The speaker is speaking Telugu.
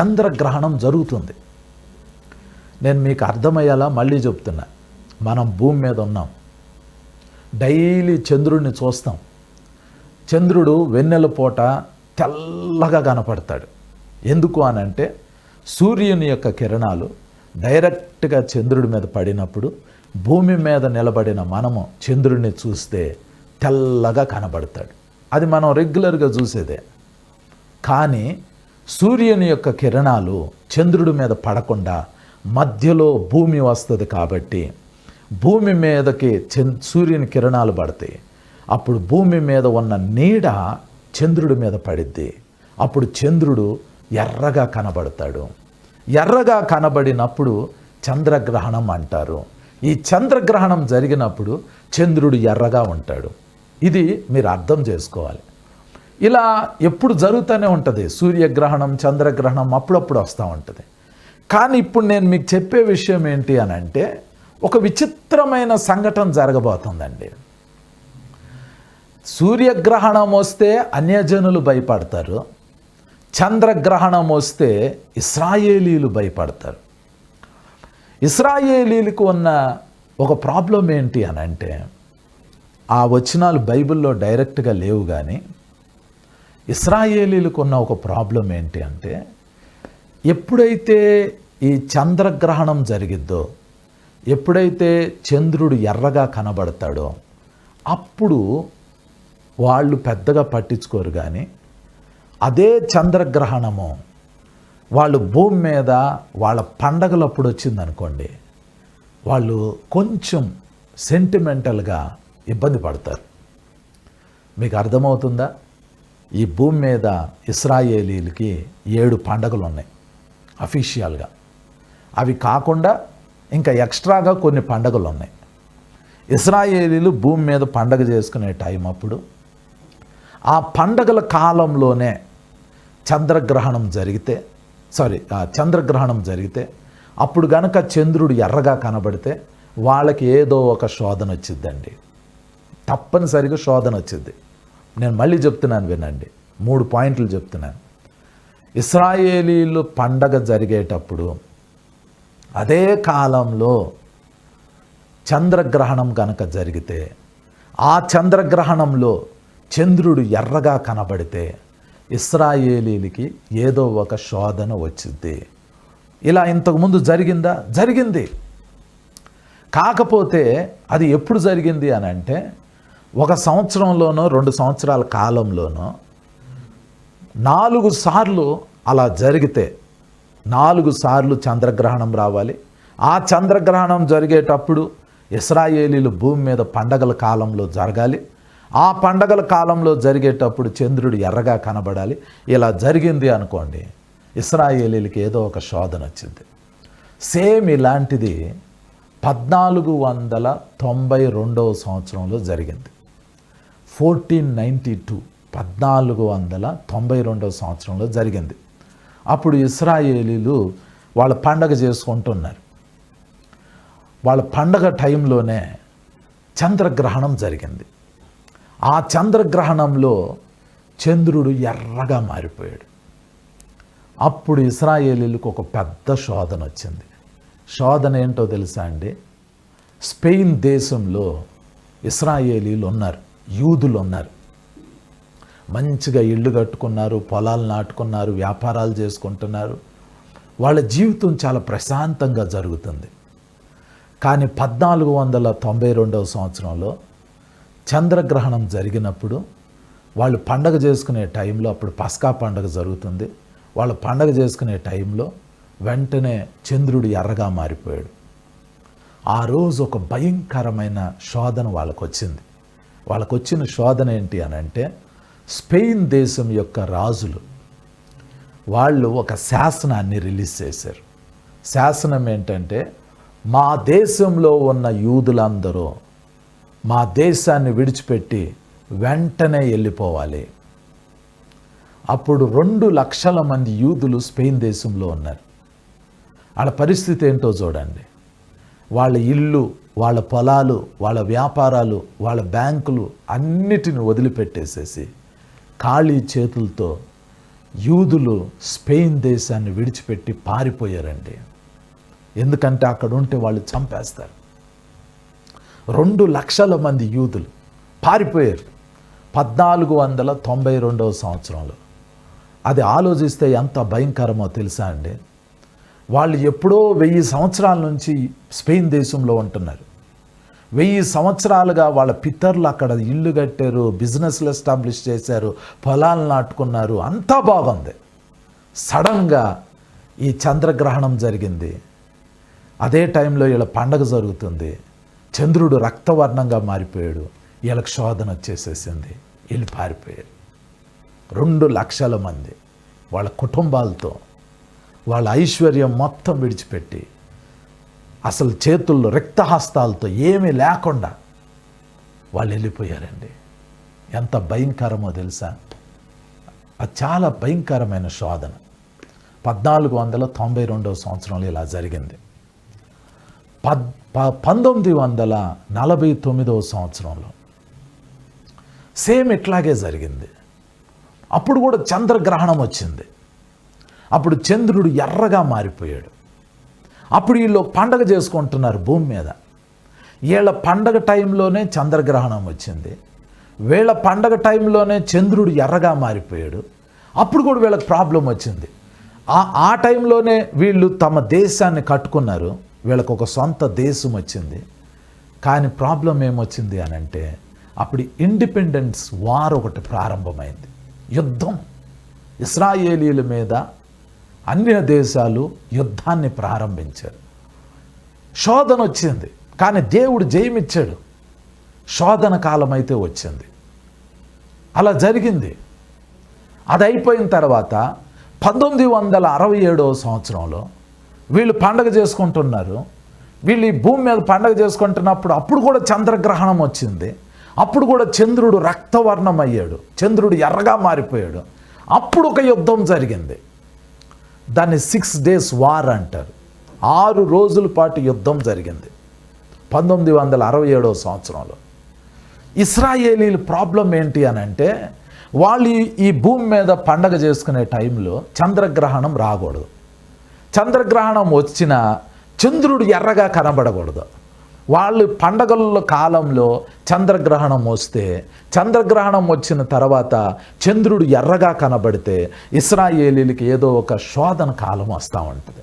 చంద్రగ్రహణం జరుగుతుంది. నేను మీకు అర్థమయ్యేలా మళ్ళీ చెప్తున్నా. మనం భూమి మీద ఉన్నాం. డైలీ చంద్రుడిని చూస్తాం. చంద్రుడు వెన్నెల పూట తెల్లగా కనపడతాడు. ఎందుకు అని అంటే సూర్యుని యొక్క కిరణాలు డైరెక్ట్గా చంద్రుడి మీద పడినప్పుడు భూమి మీద నిలబడిన మనము చంద్రుడిని చూస్తే తెల్లగా కనబడతాడు. అది మనం రెగ్యులర్గా చూసేదే. కానీ సూర్యుని యొక్క కిరణాలు చంద్రుడి మీద పడకుండా మధ్యలో భూమి వస్తుంది కాబట్టి భూమి మీదకి చంద్ సూర్యుని కిరణాలు పడతాయి. అప్పుడు భూమి మీద ఉన్న నీడ చంద్రుడి మీద పడిద్ది. అప్పుడు చంద్రుడు ఎర్రగా కనబడతాడు. ఎర్రగా కనబడినప్పుడు చంద్రగ్రహణం అంటారు. ఈ చంద్రగ్రహణం జరిగినప్పుడు చంద్రుడు ఎర్రగా ఉంటాడు. ఇది మీరు అర్థం చేసుకోవాలి. ఇలా ఎప్పుడు జరుగుతూనే ఉంటుంది. సూర్యగ్రహణం చంద్రగ్రహణం అప్పుడప్పుడు వస్తూ ఉంటుంది. కానీ ఇప్పుడు నేను మీకు చెప్పే విషయం ఏంటి అని అంటే ఒక విచిత్రమైన సంఘటన జరగబోతుందండి. సూర్యగ్రహణం వస్తే అన్యజనులు భయపడతారు. చంద్రగ్రహణం వస్తే ఇస్రాయేలీలు భయపడతారు. ఇస్రాయేలీలకు ఉన్న ఒక ప్రాబ్లం ఏంటి అని అంటే ఆ వచనాలు బైబిల్లో డైరెక్ట్గా లేవు కానీ ఇస్రాయేలీలకు ఉన్న ఒక ప్రాబ్లం ఏంటి అంటే ఎప్పుడైతే ఈ చంద్రగ్రహణం జరిగిద్దో ఎప్పుడైతే చంద్రుడు ఎర్రగా కనబడతాడో అప్పుడు వాళ్ళు పెద్దగా పట్టించుకోరు కానీ అదే చంద్రగ్రహణము వాళ్ళు భూమి మీద వాళ్ళ పండగలప్పుడు వచ్చిందనుకోండి వాళ్ళు కొంచెం సెంటిమెంటల్గా ఇబ్బంది పడతారు. మీకు అర్థమవుతుందా? ఈ భూమి మీద ఇస్రాయేలీలకి ఏడు పండగలు ఉన్నాయి అఫీషియల్గా. అవి కాకుండా ఇంకా ఎక్స్ట్రాగా కొన్ని పండగలు ఉన్నాయి ఇస్రాయేలీలు భూమి మీద పండగ చేసుకునే టైం అప్పుడు ఆ పండగల కాలంలోనే చంద్రగ్రహణం జరిగితే సారీ ఆ చంద్రగ్రహణం జరిగితే అప్పుడు గనక చంద్రుడు ఎర్రగా కనబడితే వాళ్ళకి ఏదో ఒక శోధన వచ్చిద్దండి. తప్పనిసరిగా శోధన వచ్చింది నేను మళ్ళీ చెప్తున్నాను వినండి. మూడు పాయింట్లు చెప్తున్నాను. ఇస్రాయేలీలు పండగ జరిగేటప్పుడు అదే కాలంలో చంద్రగ్రహణం కనుక జరిగితే ఆ చంద్రగ్రహణంలో చంద్రుడు ఎర్రగా కనబడితే ఇస్రాయేలీలకి ఏదో ఒక శోధన వచ్చింది. ఇలా ఇంతకుముందు జరిగిందా? జరిగింది. కాకపోతే అది ఎప్పుడు జరిగింది అని అంటే ఒక సంవత్సరంలోనో రెండు సంవత్సరాల కాలంలోనో నాలుగు సార్లు అలా జరిగితే నాలుగు సార్లు చంద్రగ్రహణం రావాలి. ఆ చంద్రగ్రహణం జరిగేటప్పుడు ఇస్రాయేలీలు భూమి మీద పండగల కాలంలో జరగాలి. ఆ పండగల కాలంలో జరిగేటప్పుడు చంద్రుడు ఎర్రగా కనబడాలి. ఇలా జరిగింది అనుకోండి ఇస్రాయేలీలకి ఏదో ఒక శోధన వచ్చింది. సేమ్ ఇలాంటిది పద్నాలుగు వందల తొంభై రెండవ సంవత్సరంలో జరిగింది. ఫోర్టీన్ నైంటీ టూ పద్నాలుగు వందల తొంభై రెండవ సంవత్సరంలో జరిగింది. అప్పుడు ఇస్రాయేలీలు వాళ్ళ పండగ చేసుకుంటున్నారు. వాళ్ళ పండగ టైంలోనే చంద్రగ్రహణం జరిగింది. ఆ చంద్రగ్రహణంలో చంద్రుడు ఎర్రగా మారిపోయాడు. అప్పుడు ఇస్రాయేలీలకు ఒక పెద్ద శోధన వచ్చింది. శోధన ఏంటో తెలుసా అండి? స్పెయిన్ దేశంలో ఇస్రాయేలీలు ఉన్నారు. యూదులు ఉన్నారు. మంచిగా ఇళ్ళు కట్టుకున్నారు పొలాలు నాటుకున్నారు వ్యాపారాలు చేసుకుంటున్నారు. వాళ్ళ జీవితం చాలా ప్రశాంతంగా జరుగుతుంది. కానీ పద్నాలుగు వందల తొంభై రెండవ సంవత్సరంలో చంద్రగ్రహణం జరిగినప్పుడు వాళ్ళు పండగ చేసుకునే టైంలో అప్పుడు పస్కా పండగ జరుగుతుంది. వాళ్ళు పండగ చేసుకునే టైంలో వెంటనే చంద్రుడు ఎర్రగా మారిపోయాడు. ఆ రోజు ఒక భయంకరమైన శోధన వాళ్ళకు వచ్చింది వాళ్ళకు వచ్చిన శోధన ఏంటి అని అంటే స్పెయిన్ దేశం యొక్క రాజులు వాళ్ళు ఒక శాసనాన్ని రిలీజ్ చేశారు. శాసనం ఏంటంటే మా దేశంలో ఉన్న యూదులందరూ మా దేశాన్ని విడిచిపెట్టి వెంటనే వెళ్ళిపోవాలి. అప్పుడు రెండు లక్షల మంది యూదులు స్పెయిన్ దేశంలో ఉన్నారు. వాళ్ళ పరిస్థితి ఏంటో చూడండి. వాళ్ళ ఇల్లు వాళ్ళ పొలాలు వాళ్ళ వ్యాపారాలు వాళ్ళ బ్యాంకులు అన్నిటిని వదిలిపెట్టేసేసి ఖాళీ చేతులతో యూదులు స్పెయిన్ దేశాన్ని విడిచిపెట్టి పారిపోయారండి. ఎందుకంటే అక్కడ ఉంటే వాళ్ళు చంపేస్తారు. రెండు లక్షల మంది యూదులు పారిపోయారు పద్నాలుగు వందల తొంభై రెండవ సంవత్సరంలో. అది ఆలోచిస్తే ఎంత భయంకరమో తెలుసా అండి? వాళ్ళు ఎప్పుడో వెయ్యి సంవత్సరాల నుంచి స్పెయిన్ దేశంలో ఉంటున్నారు. వెయ్యి సంవత్సరాలుగా వాళ్ళ పితరులు అక్కడ ఇల్లు కట్టారు బిజినెస్లు ఎస్టాబ్లిష్ చేశారు పొలాలు నాటుకున్నారు. అంతా బాగుంది. సడన్గా ఈ చంద్రగ్రహణం జరిగింది. అదే టైంలో వీళ్ళ పండగ జరుగుతుంది. చంద్రుడు రక్తవర్ణంగా మారిపోయాడు. వీళ్ళకి శోధన వచ్చేసేసింది వీళ్ళు పారిపోయారు. రెండు లక్షల మంది వాళ్ళ కుటుంబాలతో వాళ్ళ ఐశ్వర్యం మొత్తం విడిచిపెట్టి అసలు చేతుల్లో రక్తహస్తాలతో ఏమీ లేకుండా వాళ్ళు వెళ్ళిపోయారండి. ఎంత భయంకరమో తెలుసా? అది చాలా భయంకరమైన శోధన. పద్నాలుగు వందల తొంభై రెండవ సంవత్సరంలో ఇలా జరిగింది. పద్ ప పంతొమ్మిది వందల నలభై తొమ్మిదవ సంవత్సరంలో సేమ్ ఇట్లాగే జరిగింది. అప్పుడు కూడా చంద్రగ్రహణం వచ్చింది. అప్పుడు చంద్రుడు ఎర్రగా మారిపోయాడు. అప్పుడు వీళ్ళు పండగ చేసుకుంటున్నారు భూమి మీద. వీళ్ళ పండగ టైంలోనే చంద్రగ్రహణం వచ్చింది. వీళ్ళ పండగ టైంలోనే చంద్రుడు ఎర్రగా మారిపోయాడు. అప్పుడు కూడా వీళ్ళకి ప్రాబ్లం వచ్చింది. ఆ ఆ టైంలోనే వీళ్ళు తమ దేశాన్ని కట్టుకున్నారు. వీళ్ళకు ఒక సొంత దేశం వచ్చింది. కానీ ప్రాబ్లం ఏమొచ్చింది అని అంటే అప్పుడు ఇండిపెండెన్స్ వార్ ఒకటి ప్రారంభమైంది. యుద్ధం. ఇస్రాయేలీల మీద అన్య దేశాలు యుద్ధాన్ని ప్రారంభించారు. శోధన వచ్చింది కానీ దేవుడు జయమిచ్చాడు. శోధన కాలం అయితే వచ్చింది. అలా జరిగింది. అది అయిపోయిన తర్వాత పంతొమ్మిది వందల అరవై ఏడవ సంవత్సరంలో వీళ్ళు పండగ చేసుకుంటున్నారు. వీళ్ళు ఈ భూమి మీద పండగ చేసుకుంటున్నప్పుడు అప్పుడు కూడా చంద్రగ్రహణం వచ్చింది. అప్పుడు కూడా చంద్రుడు రక్తవర్ణం అయ్యాడు చంద్రుడు ఎర్రగా మారిపోయాడు. అప్పుడు ఒక యుద్ధం జరిగింది. దాన్ని సిక్స్ డేస్ వార్ అంటారు. ఆరు రోజుల పాటు యుద్ధం జరిగింది. పంతొమ్మిది వందల అరవై ఏడవ సంవత్సరంలో. ఇస్రాయేలీల ప్రాబ్లం ఏంటి అని అంటే వాళ్ళు ఈ- ఈ భూమి మీద పండగ చేసుకునే టైంలో చంద్రగ్రహణం రాకూడదు. చంద్రగ్రహణం వచ్చిన చంద్రుడు ఎర్రగా కనబడకూడదు. వాళ్ళు పండగల కాలంలో చంద్రగ్రహణం వస్తే చంద్రగ్రహణం వచ్చిన తర్వాత చంద్రుడు ఎర్రగా కనబడితే ఇస్రాయేలీలకి ఏదో ఒక శోధన కాలం వస్తూ ఉంటుంది.